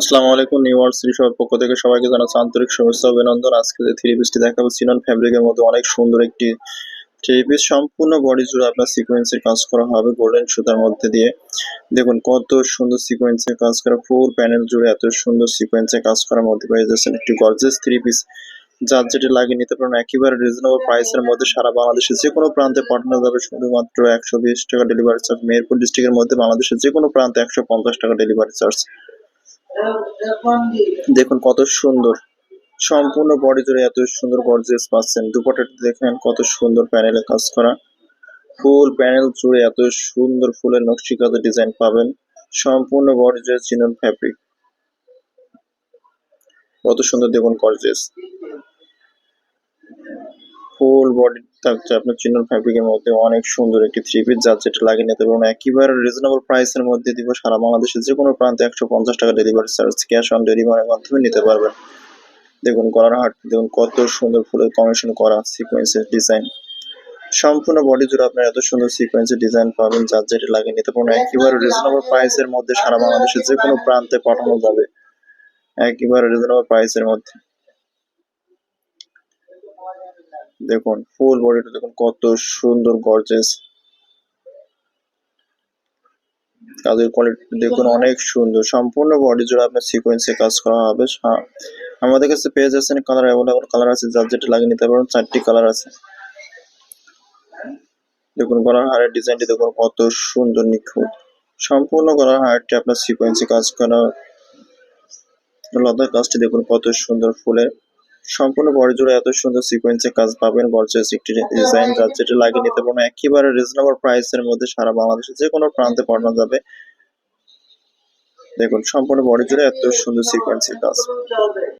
আসসালামু আলাইকুম, new world Shri সবার পক্ষ থেকে সবাইকে জানাচ্ছি আন্তরিক শুভেচ্ছা অভিনন্দন। আজকে যে থ্রি পিসটি দেখাবো সিনন ফ্যাব্রিকের মধ্যে অনেক সুন্দর একটি থ্রি পিস সম্পূর্ণ বডি জুড়ে আপনার সিকোয়েন্সের কাজ করা হবে গোল্ডেন সুতার মধ্যে দিয়ে। দেখুন কত সুন্দর সিকোয়েন্সের কাজ করা ফুল প্যানেল জুড়ে এত সুন্দর সিকোয়েন্সের কাজ করার মধ্যে পেয়ে যাচ্ছেন একটি গর্জেস থ্রি পিস যার যেটি লাগিয়ে নিতে পারেন একেবারে রিজনেবল প্রাইসের মধ্যে সারা বাংলাদেশে যে কোনো প্রান্তে পাঠানো যাবে। শুধুমাত্র একশো বিশ টাকা ডেলিভারি চার্জ মেহেরপুর ডিস্ট্রিক্টের মধ্যে বাংলাদেশের যে কোনো প্রান্তে একশো পঞ্চাশ টাকা ডেলিভারি চার্জ দেখুন কত সুন্দর। সম্পূর্ণ বডি জুড়ে এত সুন্দর গর্জিয়াস পাচ্ছেন। দুপাটাটি দেখেন কত সুন্দর প্যানেলে কাজ করা। ফুল প্যানেল জুড়ে এত সুন্দর ফুলের নকশি কাজের ডিজাইন পাবেন। সম্পূর্ণ জুড়ে চিনন ফ্যাব্রিক কত সুন্দর দেখুন গর্জিয়াস ফুল বডি থাকছে আপনার চিনন ফ্যাব্রিকের মধ্যে অনেক সুন্দর একটি থ্রি পিস যার যেটা লাগিয়ে নিতে পারবেন। একেবারে রিজনেবল প্রাইসের মধ্যে দিব সারা বাংলাদেশে যে কোনো প্রান্তে একশো পঞ্চাশ টাকা ডেলিভারি চার্জ ক্যাশ অন ডেলিভারির মাধ্যমে নিতে পারবেন। দেখুন গলার হাট, দেখুন কত সুন্দর ফুলের কমিশন করা সিকোয়েন্সের ডিজাইন সম্পূর্ণ বডি জুড়ে আপনার এত সুন্দর সিকোয়েন্সের ডিজাইন পাবেন, যার যেটা লাগিয়ে নিতে পারবেন। একেবারে রিজনেবল প্রাইসের মধ্যে সারা বাংলাদেশে যে কোনো প্রান্তে পাঠানো যাবে। একেবারে রিজনেবল প্রাইসের মধ্যে। দেখুন ফুল বডিটা দেখুন কত সুন্দর গর্জেস কাজের কোয়ালিটি দেখুন অনেক সুন্দর। সম্পূর্ণ বডি জুড়ে আপনার সিকোয়েন্সে কাজ করা হবে। আমাদের কাছে পেয়ে যাচ্ছেন কালার অ্যাভেলেবল কালার আছে যার যেটা লাগিয়ে নিতে পারবেন চারটি কালার আছে। দেখুন গলার হারের ডিজাইনটি দেখুন কত সুন্দর নিখুঁত। সম্পূর্ণ গলার হারটি আপনার সিকোয়েন্সে কাজ করা লতার কাজটি দেখুন কত সুন্দর ফুলের সম্পূর্ণ বডি জুড়ে এত সুন্দর সিকোয়েন্সে কাজ পাবেন। গর্জিয়াস একটি ডিজাইন যার যেটা লাগিয়ে নিতে পারবেন। একেবারে রিজনেবল প্রাইসের মধ্যে সারা বাংলাদেশে যে কোনো প্রান্তে পাঠানো যাবে। দেখুন সম্পূর্ণ বডি জুড়ে এত সুন্দর সিকোয়েন্সের কাজ।